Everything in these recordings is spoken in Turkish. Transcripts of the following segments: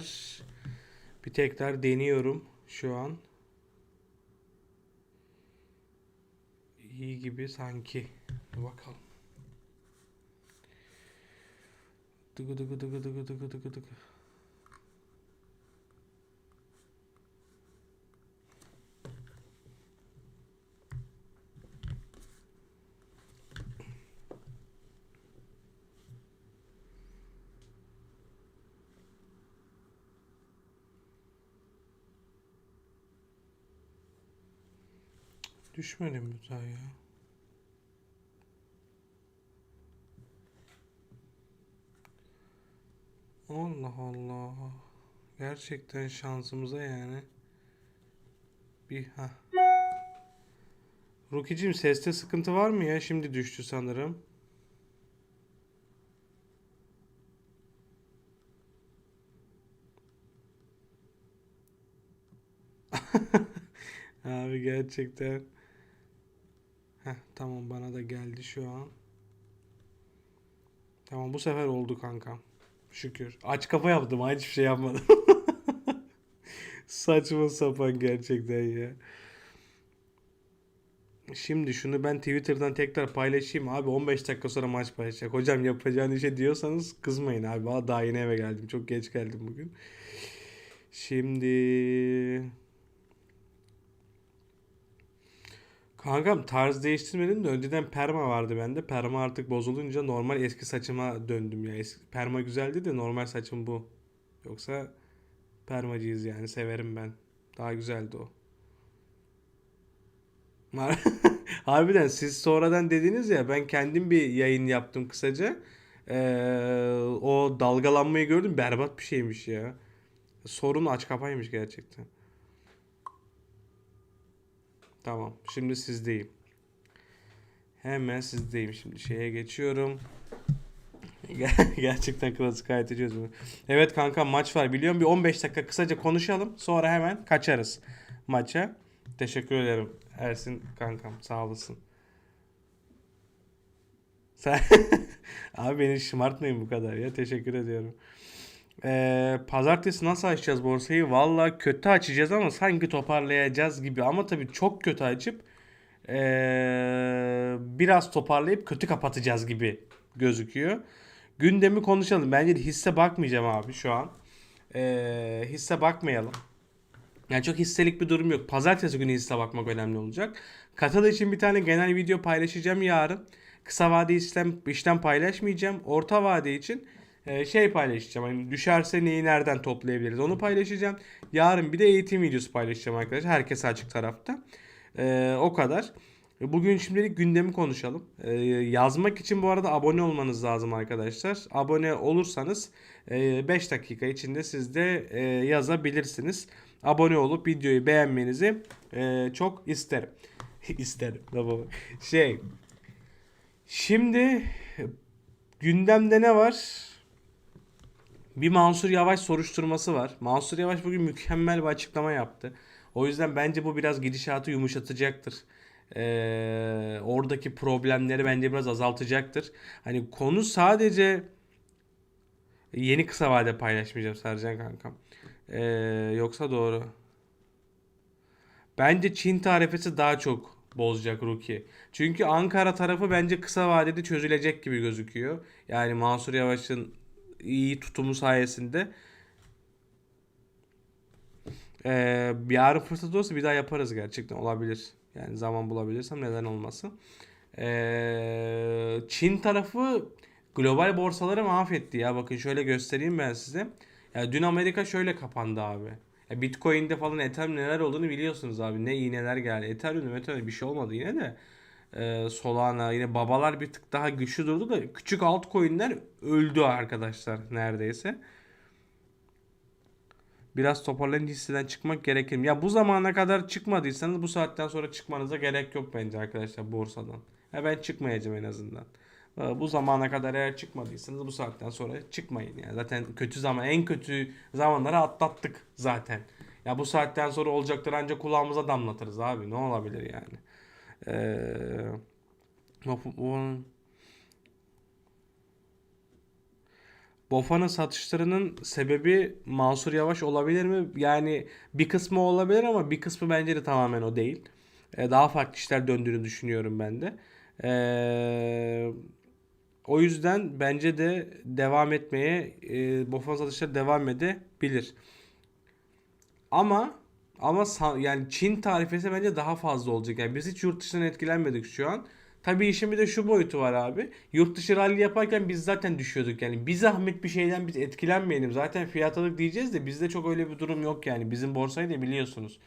var. Bir tekrar deniyorum şu an. İyi gibi sanki. Dur bakalım. Dıgı dıgı dıgı dıgı dıgı dıgı dıgı. Düşmedi mi daha ya? Allah Allah. Gerçekten şansımıza yani. Bir ha. Rukicim seste sıkıntı var mı ya? Şimdi düştü sanırım. Abi gerçekten. Heh, tamam bana da geldi şu an. Tamam bu sefer oldu kankam. Şükür. Aç kafa yaptım. Hiçbir şey yapmadım. Saçma sapan gerçekten ya. Şimdi şunu ben Twitter'dan tekrar paylaşayım abi 15 dakika sonra maç paylaşacak. Hocam yapacağın işe diyorsanız kızmayın abi. Daha yeni eve geldim. Çok geç geldim bugün. Şimdi Kankam tarz değiştirmedim de önceden perma vardı bende. Perma artık bozulunca normal eski saçıma döndüm ya. Eski, perma güzeldi de normal saçım bu. Yoksa permacıyız yani severim ben. Daha güzeldi o. Har- Harbiden siz sonradan dediniz ya ben kendim bir yayın yaptım kısaca. Ee, o dalgalanmayı gördüm berbat bir şeymiş ya. Sorun aç kapaymış gerçekten. Tamam şimdi sizdeyim. Hemen sizdeyim şimdi şeye geçiyorum. Ger- Gerçekten klasik gayet ediyoruz. Evet kanka maç var biliyorum bir 15 dakika kısaca konuşalım sonra hemen kaçarız maça. Teşekkür ederim Ersin kankam sağ olasın. Sen abi beni şımartmayın bu kadar ya teşekkür ediyorum. Ee, pazartesi nasıl açacağız borsayı? Valla kötü açacağız ama sanki toparlayacağız gibi. Ama tabii çok kötü açıp ee, biraz toparlayıp kötü kapatacağız gibi gözüküyor. Gündemi konuşalım. Bence hisse bakmayacağım abi şu an. Ee, hisse bakmayalım. Yani çok hisselik bir durum yok. Pazartesi günü hisse bakmak önemli olacak. Katıl için bir tane genel video paylaşacağım yarın. Kısa vade işlem, işlem paylaşmayacağım. Orta vade için şey paylaşacağım. Hani düşerse neyi nereden toplayabiliriz onu paylaşacağım. Yarın bir de eğitim videosu paylaşacağım arkadaşlar. Herkes açık tarafta. E, o kadar. Bugün şimdilik gündemi konuşalım. E, yazmak için bu arada abone olmanız lazım arkadaşlar. Abone olursanız 5 dakika içinde siz de e, yazabilirsiniz. Abone olup videoyu beğenmenizi e, çok isterim. isterim. Şey. Şimdi gündemde ne var? Bir Mansur Yavaş soruşturması var. Mansur Yavaş bugün mükemmel bir açıklama yaptı. O yüzden bence bu biraz gidişatı yumuşatacaktır. Ee, oradaki problemleri bence biraz azaltacaktır. Hani konu sadece yeni kısa vade paylaşmayacağım Sercan kankam. Ee, yoksa doğru. Bence Çin tarifesi daha çok bozacak Ruki. Çünkü Ankara tarafı bence kısa vadede çözülecek gibi gözüküyor. Yani Mansur Yavaş'ın iyi tutumu sayesinde. Ee, yarın fırsat olursa bir daha yaparız gerçekten olabilir. Yani zaman bulabilirsem neden olmasın. Ee, Çin tarafı global borsaları mahvetti ya. Bakın şöyle göstereyim ben size. Ya dün Amerika şöyle kapandı abi. Ya Bitcoin'de falan Ethereum neler olduğunu biliyorsunuz abi. Ne iğneler geldi. Ethereum, Ethereum bir şey olmadı yine de. Ee, Solana yine babalar bir tık daha güçlü durdu da küçük altcoin'ler öldü arkadaşlar neredeyse. Biraz toparlayınca hisseden çıkmak gerekir. Ya bu zamana kadar çıkmadıysanız bu saatten sonra çıkmanıza gerek yok bence arkadaşlar borsadan. Ya ben çıkmayacağım en azından. Ee, Bu zamana kadar eğer çıkmadıysanız bu saatten sonra çıkmayın yani. Zaten kötü zaman en kötü zamanları atlattık zaten. Ya bu saatten sonra olacakları ancak kulağımıza damlatırız abi. Ne olabilir yani? Ee, Bofa'nın satışlarının sebebi Mansur Yavaş olabilir mi? Yani bir kısmı olabilir ama bir kısmı bence de tamamen o değil. E, daha farklı işler döndüğünü düşünüyorum ben de. E, o yüzden bence de devam etmeye e, Bofa'nın satışları devam edebilir. Ama ama yani Çin tarifesi bence daha fazla olacak. Yani biz hiç yurt dışından etkilenmedik şu an. Tabii işin bir de şu boyutu var abi. Yurt dışı rally yaparken biz zaten düşüyorduk yani. Bir zahmet bir şeyden biz etkilenmeyelim. Zaten fiyat alık diyeceğiz de bizde çok öyle bir durum yok yani. Bizim borsayı da biliyorsunuz.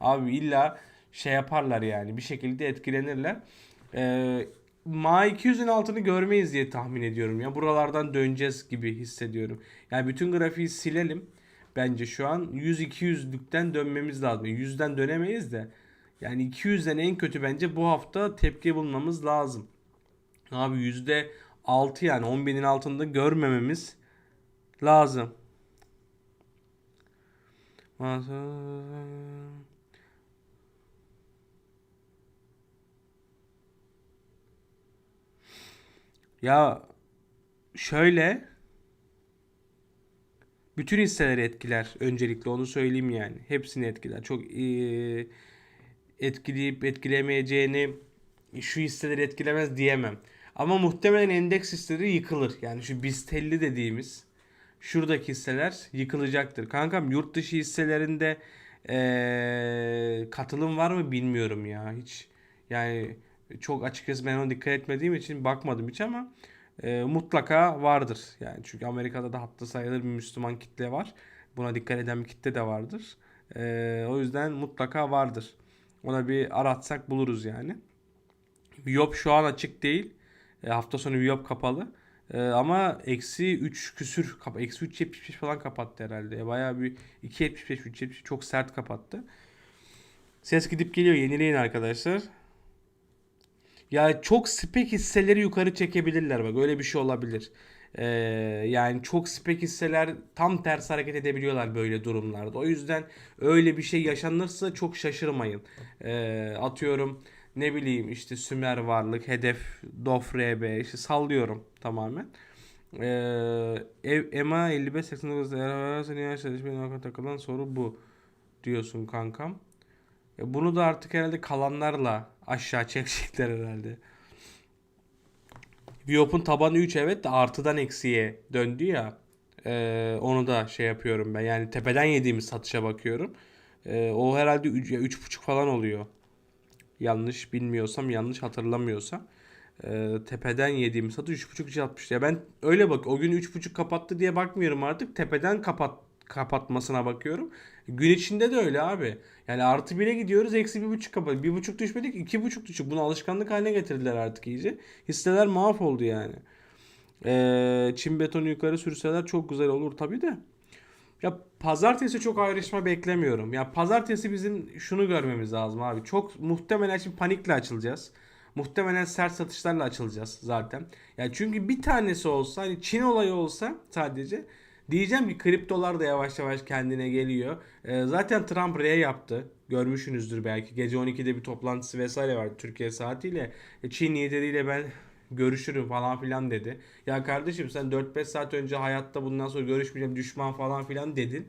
Abi illa şey yaparlar yani. Bir şekilde etkilenirler. Ee, Ma 200'ün altını görmeyiz diye tahmin ediyorum ya. Buralardan döneceğiz gibi hissediyorum. Yani bütün grafiği silelim. Bence şu an 100-200'lükten dönmemiz lazım. 100'den dönemeyiz de. Yani 200'den en kötü bence bu hafta tepki bulmamız lazım. Abi %6 yani 10.000'in altında görmememiz lazım. Ya şöyle bütün hisseleri etkiler öncelikle onu söyleyeyim yani. Hepsini etkiler. Çok eee, etkileyip etkilemeyeceğini şu hisseleri etkilemez diyemem. Ama muhtemelen endeks hisseleri yıkılır. Yani şu BIST 50 dediğimiz şuradaki hisseler yıkılacaktır. Kankam yurt dışı hisselerinde eee, katılım var mı bilmiyorum ya. Hiç yani çok açıkçası ben ona dikkat etmediğim için bakmadım hiç ama e, mutlaka vardır. Yani çünkü Amerika'da da hatta sayılır bir Müslüman kitle var. Buna dikkat eden bir kitle de vardır. E, o yüzden mutlaka vardır. Ona bir aratsak buluruz yani. Viyop şu an açık değil. E, hafta sonu Viyop kapalı. E, ama eksi 3 küsür, eksi 3.75 falan kapattı herhalde. E, bayağı bir 2.75, 3.75 çok sert kapattı. Ses gidip geliyor. Yenileyin arkadaşlar. Ya çok spek hisseleri yukarı çekebilirler bak öyle bir şey olabilir. Ee, yani çok spek hisseler tam ters hareket edebiliyorlar böyle durumlarda. O yüzden öyle bir şey yaşanırsa çok şaşırmayın. Ee, atıyorum ne bileyim işte Sümer Varlık, Hedef, Dof RB işte sallıyorum tamamen. Ee, EMA 5589'da seni yaşadığı takılan soru bu diyorsun kankam. E bunu da artık herhalde kalanlarla aşağı çekecekler herhalde. Viop'un tabanı 3 evet de artıdan eksiye döndü ya. E, onu da şey yapıyorum ben. Yani tepeden yediğimiz satışa bakıyorum. E, o herhalde 3,5 falan oluyor. Yanlış bilmiyorsam, yanlış hatırlamıyorsam. E, tepeden yediğimiz satış 3,5 atmış. Ya ben öyle bak o gün 3,5 kapattı diye bakmıyorum artık. Tepeden kapat kapatmasına bakıyorum. Gün içinde de öyle abi. Yani artı 1'e gidiyoruz eksi bir buçuk kapat. Bir buçuk düşmedik iki buçuk düşük. Bunu alışkanlık haline getirdiler artık iyice. Hisseler mahvoldu yani. Ee, çim betonu yukarı sürseler çok güzel olur tabii de. Ya pazartesi çok ayrışma beklemiyorum. Ya pazartesi bizim şunu görmemiz lazım abi. Çok muhtemelen şimdi panikle açılacağız. Muhtemelen sert satışlarla açılacağız zaten. Ya çünkü bir tanesi olsa hani Çin olayı olsa sadece Diyeceğim ki kriptolar da yavaş yavaş kendine geliyor. Ee, zaten Trump R yaptı. Görmüşsünüzdür belki. Gece 12'de bir toplantısı vesaire vardı Türkiye saatiyle. E, Çin lideriyle ben görüşürüm falan filan dedi. Ya kardeşim sen 4-5 saat önce hayatta bundan sonra görüşmeyeceğim düşman falan filan dedin.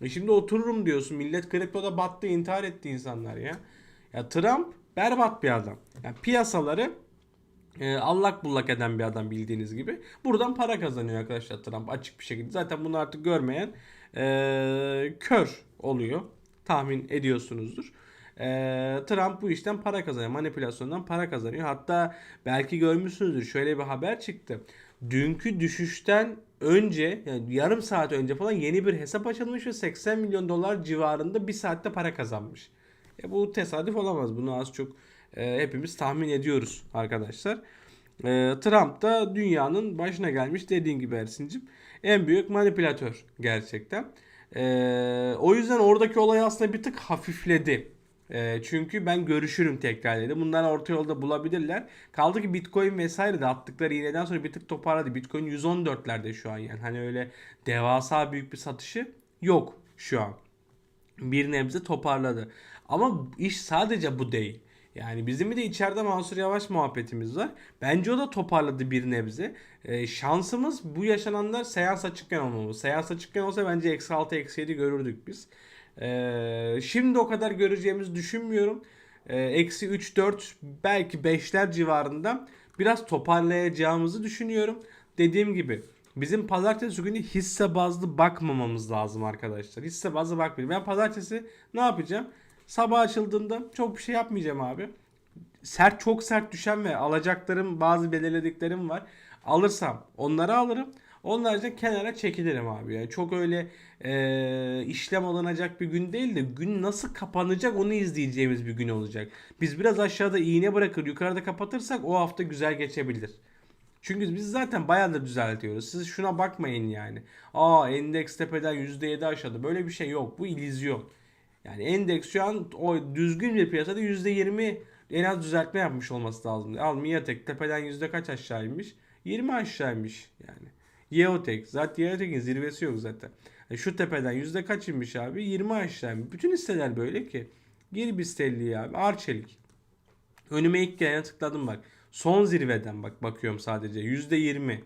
E şimdi otururum diyorsun. Millet kriptoda battı intihar etti insanlar ya. Ya Trump berbat bir adam. Yani piyasaları e, allak bullak eden bir adam bildiğiniz gibi. Buradan para kazanıyor arkadaşlar Trump açık bir şekilde. Zaten bunu artık görmeyen e, kör oluyor. Tahmin ediyorsunuzdur. E, Trump bu işten para kazanıyor. Manipülasyondan para kazanıyor. Hatta belki görmüşsünüzdür. Şöyle bir haber çıktı. Dünkü düşüşten önce yani yarım saat önce falan yeni bir hesap açılmış ve 80 milyon dolar civarında bir saatte para kazanmış. E, bu tesadüf olamaz. Bunu az çok e, hepimiz tahmin ediyoruz arkadaşlar. E, Trump da dünyanın başına gelmiş dediğin gibi Ersin'cim. En büyük manipülatör gerçekten. E, o yüzden oradaki olay aslında bir tık hafifledi. E, çünkü ben görüşürüm tekrar dedi. Bunlar orta yolda bulabilirler. Kaldı ki Bitcoin vesaire de attıkları iğneden sonra bir tık toparladı. Bitcoin 114'lerde şu an yani. Hani öyle devasa büyük bir satışı yok şu an. Bir nebze toparladı. Ama iş sadece bu değil. Yani bizim bir de içeride Mansur Yavaş muhabbetimiz var. Bence o da toparladı bir nebze. Ee, şansımız bu yaşananlar seans açıkken olmamız. Seans açıkken olsa bence eksi 6 eksi 7 görürdük biz. Ee, şimdi o kadar göreceğimizi düşünmüyorum. Ee, Eksi 3 4 belki 5'ler civarında biraz toparlayacağımızı düşünüyorum. Dediğim gibi bizim pazartesi günü hisse bazlı bakmamamız lazım arkadaşlar. Hisse bazlı bakmayacağım. Ben pazartesi ne yapacağım? Sabah açıldığında çok bir şey yapmayacağım abi. Sert çok sert düşen ve alacaklarım bazı belirlediklerim var. Alırsam onları alırım. Haricinde kenara çekilirim abi. Yani çok öyle e, işlem alınacak bir gün değil de gün nasıl kapanacak onu izleyeceğimiz bir gün olacak. Biz biraz aşağıda iğne bırakır yukarıda kapatırsak o hafta güzel geçebilir. Çünkü biz zaten bayağıdır düzeltiyoruz. Siz şuna bakmayın yani. Aa endeks tepeden %7 aşağıda. Böyle bir şey yok. Bu illüzyon. Yani endeks şu an o düzgün bir piyasada %20 en az düzeltme yapmış olması lazım. Al Miatek tepeden yüzde kaç aşağıymış? 20 aşağıymış yani. Yeotek. Zaten Yeotek'in zirvesi yok zaten. E şu tepeden yüzde kaç inmiş abi? 20 aşağıymış. Bütün hisseler böyle ki. Geri bistelliği abi. Arçelik. Önüme ilk gelene tıkladım bak. Son zirveden bak bakıyorum sadece. Yüzde 20.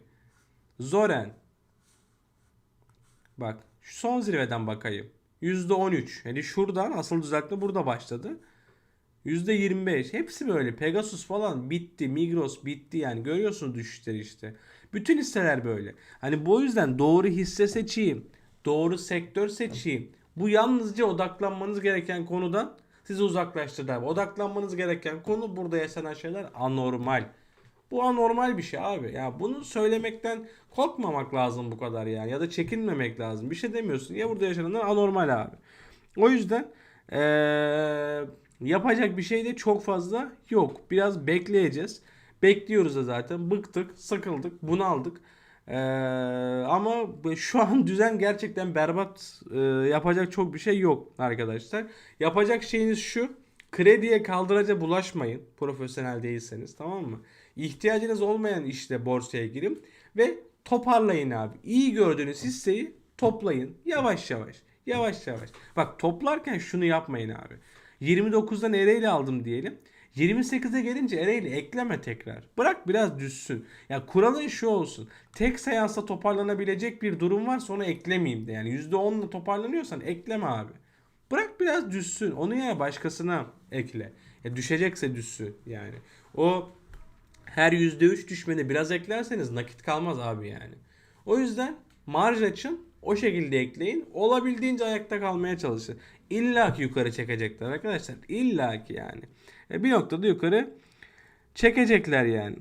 Zoren. Bak şu son zirveden bakayım. Yüzde 13. Yani şuradan asıl düzeltme burada başladı. Yüzde 25. Hepsi böyle. Pegasus falan bitti. Migros bitti yani. Görüyorsunuz düşüşleri işte. Bütün hisseler böyle. Hani bu yüzden doğru hisse seçeyim. Doğru sektör seçeyim. Bu yalnızca odaklanmanız gereken konudan sizi uzaklaştırdı. Odaklanmanız gereken konu burada yaşanan şeyler anormal. Bu anormal bir şey abi. Ya bunu söylemekten korkmamak lazım bu kadar yani. Ya da çekinmemek lazım. Bir şey demiyorsun. Ya burada yaşananlar anormal abi. O yüzden ee, yapacak bir şey de çok fazla yok. Biraz bekleyeceğiz. Bekliyoruz da zaten. Bıktık, sıkıldık, bunaldık. Ee, ama şu an düzen gerçekten berbat. Ee, yapacak çok bir şey yok arkadaşlar. Yapacak şeyiniz şu. Krediye kaldıraca bulaşmayın. Profesyonel değilseniz tamam mı? İhtiyacınız olmayan işte borsaya girin ve toparlayın abi. İyi gördüğünüz hisseyi toplayın. Yavaş yavaş. Yavaş yavaş. Bak toplarken şunu yapmayın abi. 29'dan Ereğli aldım diyelim. 28'e gelince Ereğli ekleme tekrar. Bırak biraz düşsün. Ya kuralın şu olsun. Tek seansta toparlanabilecek bir durum varsa onu eklemeyeyim de. Yani %10'la toparlanıyorsan ekleme abi. Bırak biraz düşsün. Onu ya başkasına ekle. Ya düşecekse düşsün yani. O her %3 düşmede biraz eklerseniz nakit kalmaz abi yani. O yüzden marj açın. O şekilde ekleyin. Olabildiğince ayakta kalmaya çalışın. İlla ki yukarı çekecekler arkadaşlar. İlla ki yani. E bir noktada yukarı çekecekler yani.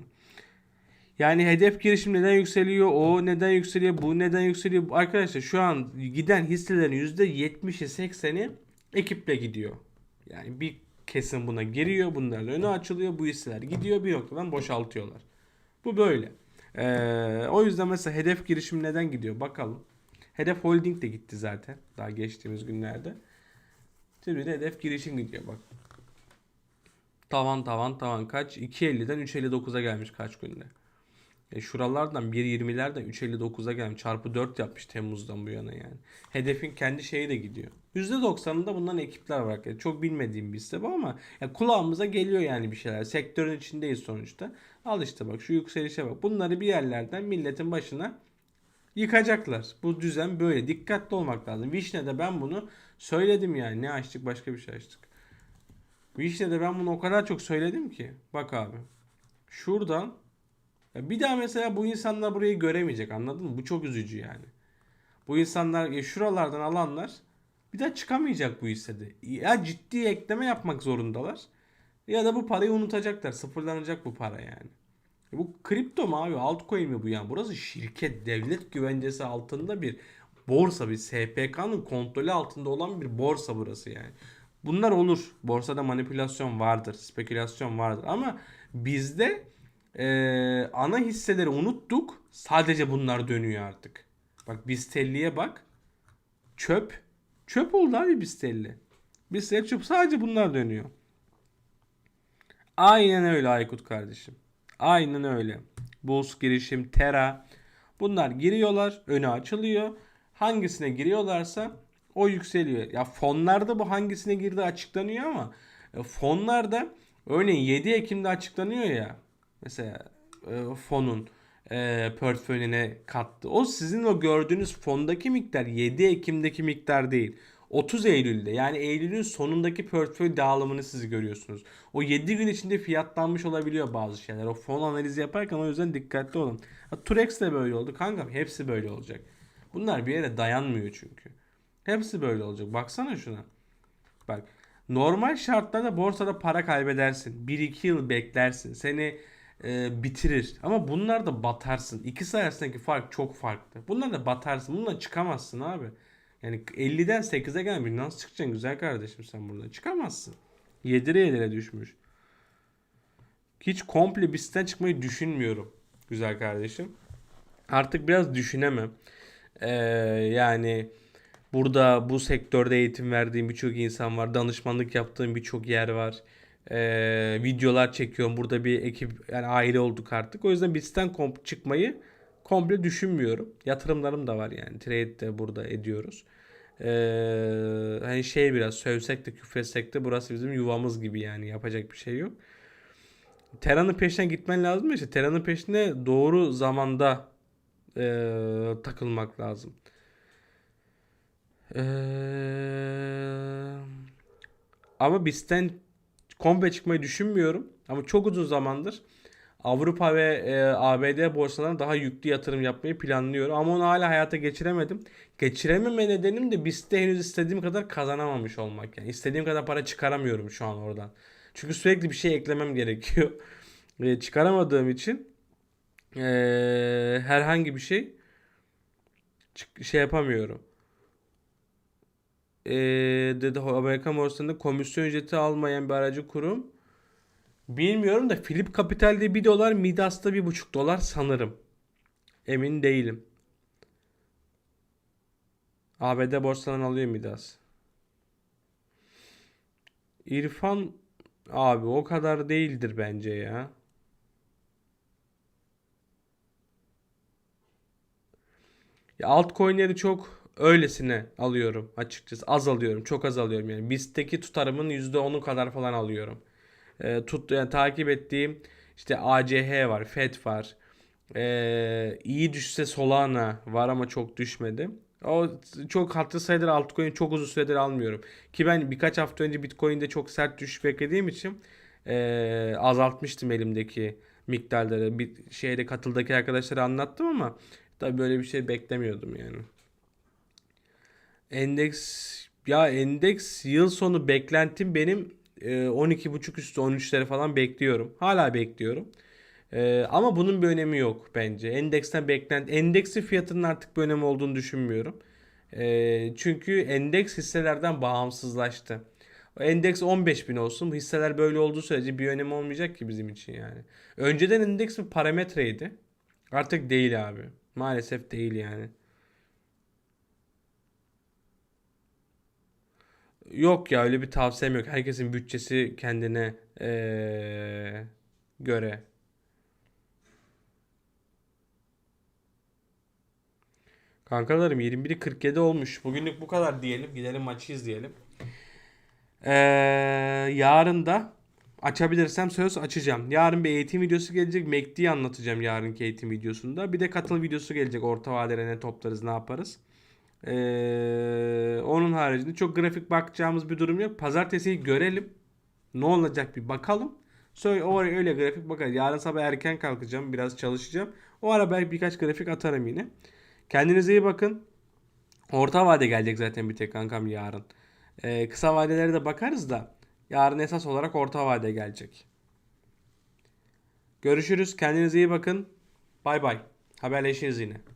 Yani hedef girişim neden yükseliyor? O neden yükseliyor? Bu neden yükseliyor? Arkadaşlar şu an giden hisselerin %70'i 80'i ekiple gidiyor. Yani bir kesim buna giriyor. Bunların önü açılıyor. Bu hisseler gidiyor. Bir noktadan boşaltıyorlar. Bu böyle. Ee, o yüzden mesela hedef girişim neden gidiyor? Bakalım. Hedef Holding de gitti zaten. Daha geçtiğimiz günlerde. Şimdi de hedef girişim gidiyor bak. Tavan tavan tavan kaç? 2.50'den 3.59'a gelmiş kaç günde. E şuralardan 1.20'lerden 3.59'a gelmiş. Çarpı 4 yapmış Temmuz'dan bu yana yani. Hedefin kendi şeyi de gidiyor. %90'ında bundan ekipler var. Yani çok bilmediğim bir bu ama ya kulağımıza geliyor yani bir şeyler. Sektörün içindeyiz sonuçta. Al işte bak şu yükselişe bak. Bunları bir yerlerden milletin başına yıkacaklar. Bu düzen böyle. Dikkatli olmak lazım. Vişne'de ben bunu söyledim yani. Ne açtık başka bir şey açtık. Vişne'de ben bunu o kadar çok söyledim ki. Bak abi. Şuradan ya bir daha mesela bu insanlar burayı göremeyecek anladın mı? Bu çok üzücü yani. Bu insanlar ya şuralardan alanlar bir daha çıkamayacak bu hissede. Ya ciddi ekleme yapmak zorundalar. Ya da bu parayı unutacaklar. Sıfırlanacak bu para yani. Bu kripto mu abi? Altcoin mi bu yani? Burası şirket, devlet güvencesi altında bir borsa, bir SPK'nın kontrolü altında olan bir borsa burası yani. Bunlar olur. Borsada manipülasyon vardır, spekülasyon vardır ama bizde e, ana hisseleri unuttuk. Sadece bunlar dönüyor artık. Bak Bistelli'ye bak. Çöp. Çöp oldu abi Bistelli. Bistelli çöp. Sadece bunlar dönüyor. Aynen öyle Aykut kardeşim. Aynen öyle. Bulls girişim, Terra. Bunlar giriyorlar. Önü açılıyor. Hangisine giriyorlarsa o yükseliyor. Ya fonlarda bu hangisine girdiği açıklanıyor ama e, fonlarda Örneğin 7 Ekim'de açıklanıyor ya. Mesela e, fonun e, portföyüne kattı. O sizin o gördüğünüz fondaki miktar 7 Ekim'deki miktar değil. 30 Eylül'de yani Eylül'ün sonundaki portföy dağılımını siz görüyorsunuz. O 7 gün içinde fiyatlanmış olabiliyor bazı şeyler. O fon analizi yaparken o yüzden dikkatli olun. Ha, Turex de böyle oldu. Kankam hepsi böyle olacak. Bunlar bir yere dayanmıyor çünkü. Hepsi böyle olacak. Baksana şuna. Bak normal şartlarda borsada para kaybedersin. 1-2 yıl beklersin. Seni e, bitirir. Ama bunlar da batarsın. İkisi arasındaki fark çok farklı. Bunlar da batarsın. Bundan çıkamazsın abi. Yani 50'den 8'e gelmiş. Nasıl çıkacaksın güzel kardeşim sen buradan? Çıkamazsın. Yedire yedire düşmüş. Hiç komple BIST'ten çıkmayı düşünmüyorum. Güzel kardeşim. Artık biraz düşünemem. Ee, yani burada bu sektörde eğitim verdiğim birçok insan var. Danışmanlık yaptığım birçok yer var. Ee, videolar çekiyorum. Burada bir ekip yani aile olduk artık. O yüzden BIST'ten kom- çıkmayı komple düşünmüyorum. Yatırımlarım da var yani. Trade de burada ediyoruz. Ee, hani şey biraz sövsek de küfretsek de burası bizim yuvamız gibi yani yapacak bir şey yok. Tera'nın peşinden gitmen lazım işte Tera'nın peşine doğru zamanda ee, takılmak lazım. Ee, ama bizden komple çıkmayı düşünmüyorum. Ama çok uzun zamandır Avrupa ve e, ABD borsalarına daha yüklü yatırım yapmayı planlıyorum. Ama onu hala hayata geçiremedim. Geçirememe nedenim de BIST'te henüz istediğim kadar kazanamamış olmak. Yani istediğim kadar para çıkaramıyorum şu an oradan. Çünkü sürekli bir şey eklemem gerekiyor. E, çıkaramadığım için e, herhangi bir şey şey yapamıyorum. E, dedi Amerikan borsasında komisyon ücreti almayan bir aracı kurum. Bilmiyorum da Philip Capital'de 1 dolar, Midas'ta 1,5 dolar sanırım. Emin değilim. ABD borsadan alıyor Midas. İrfan abi o kadar değildir bence ya. Ya altcoin'leri çok öylesine alıyorum açıkçası. Az alıyorum. Çok az alıyorum yani. BIST'teki tutarımın %10'u kadar falan alıyorum. E, tut yani takip ettiğim işte ACH var, FED var. E, iyi düşse Solana var ama çok düşmedi. O çok hatırı sayıdır altcoin çok uzun süredir almıyorum. Ki ben birkaç hafta önce Bitcoin'de çok sert düşüş beklediğim için e, azaltmıştım elimdeki miktarları. Bir şeyde katıldaki arkadaşlara anlattım ama tabii böyle bir şey beklemiyordum yani. Endeks ya endeks yıl sonu beklentim benim e, 12.5 üstü 13'leri falan bekliyorum. Hala bekliyorum. E, ama bunun bir önemi yok bence. Endeksten beklent endeksi fiyatının artık bir önemi olduğunu düşünmüyorum. E, çünkü endeks hisselerden bağımsızlaştı. Endeks 15.000 olsun. Bu hisseler böyle olduğu sürece bir önemi olmayacak ki bizim için yani. Önceden endeks bir parametreydi. Artık değil abi. Maalesef değil yani. Yok ya öyle bir tavsiyem yok. Herkesin bütçesi kendine eee, göre. Kankalarım 21.47 olmuş. Bugünlük bu kadar diyelim. Gidelim maçı izleyelim. Eee, yarın da açabilirsem söz açacağım. Yarın bir eğitim videosu gelecek. MACD'yi anlatacağım yarınki eğitim videosunda. Bir de katıl videosu gelecek. Orta vadede ne toplarız ne yaparız. Ee, onun haricinde çok grafik bakacağımız bir durum yok. Pazartesiyi görelim. Ne olacak bir bakalım. Sonra o ara öyle grafik bakarız. Yarın sabah erken kalkacağım. Biraz çalışacağım. O ara belki birkaç grafik atarım yine. Kendinize iyi bakın. Orta vade gelecek zaten bir tek kankam yarın. Ee, kısa vadelere de bakarız da. Yarın esas olarak orta vade gelecek. Görüşürüz. Kendinize iyi bakın. Bay bay. Haberleşiriz yine.